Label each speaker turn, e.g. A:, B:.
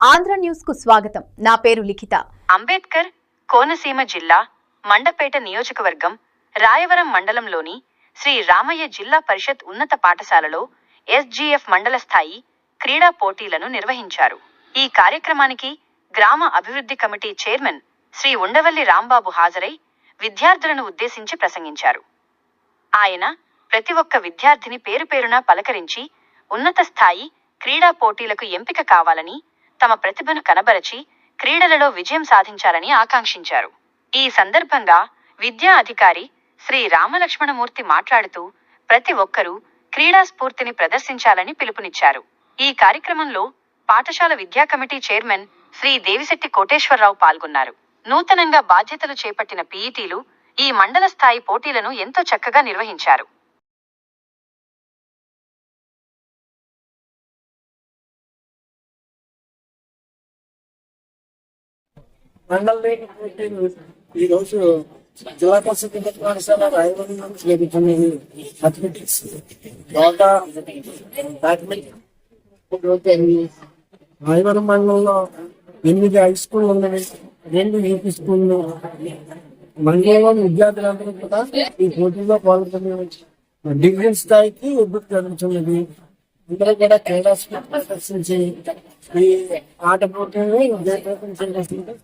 A: ఆంధ్ర న్యూస్కు స్వాగతం. నా పేరు లిఖిత.
B: అంబేద్కర్ కోనసీమ జిల్లా మండపేట నియోజకవర్గం రాయవరం మండలంలోని శ్రీ రామయ్య జిల్లా పరిషత్ ఉన్నత పాఠశాలలో ఎస్జీఎఫ్ మండల స్థాయి క్రీడా పోటీలను నిర్వహించారు. ఈ కార్యక్రమానికి గ్రామ అభివృద్ధి కమిటీ చైర్మన్ శ్రీ ఉండవల్లి రాంబాబు హాజరై విద్యార్థులను ఉద్దేశించి ప్రసంగించారు. ఆయన ప్రతి ఒక్క విద్యార్థిని పేరు పేరున పలకరించి ఉన్నత స్థాయి క్రీడా పోటీలకు ఎంపిక కావాలని తమ ప్రతిభను కనబరచి క్రీడలలో విజయం సాధించాలని ఆకాంక్షించారు. ఈ సందర్భంగా విద్యా అధికారి శ్రీ రామలక్ష్మణమూర్తి మాట్లాడుతూ ప్రతి ఒక్కరూ క్రీడా స్ఫూర్తిని ప్రదర్శించాలని పిలుపునిచ్చారు. ఈ కార్యక్రమంలో పాఠశాల విద్యా కమిటీ చైర్మన్ శ్రీ దేవిశెట్టి కోటేశ్వరరావు పాల్గొన్నారు. నూతనంగా బాధ్యతలు చేపట్టిన పీఈటీలు ఈ మండల స్థాయి పోటీలను ఎంతో చక్కగా నిర్వహించారు.
C: మండలి ఈ రోజు జిల్లా పరిషత్ ఉన్నత పాఠశాల రాయవరం నుంచి జరుగుతున్న అథ్లెటిక్స్ యోగా బ్యాడ్మింటన్ రాయవరం మండలంలో ఎనిమిది హై స్కూల్ ఉన్నవి రెండు యూపీ స్కూళ్ళు మండలంలోని విద్యార్థులందరూ కూడా ఈ పోటీలో పాల్గొని డిగ్రీ స్థాయికి ఎదురు జరుగుతున్నది ఇందులో కూడా క్రీడా ప్రదర్శించి ఈ ఆట పోటీని విజయవంతం చేయాల్సిందిగా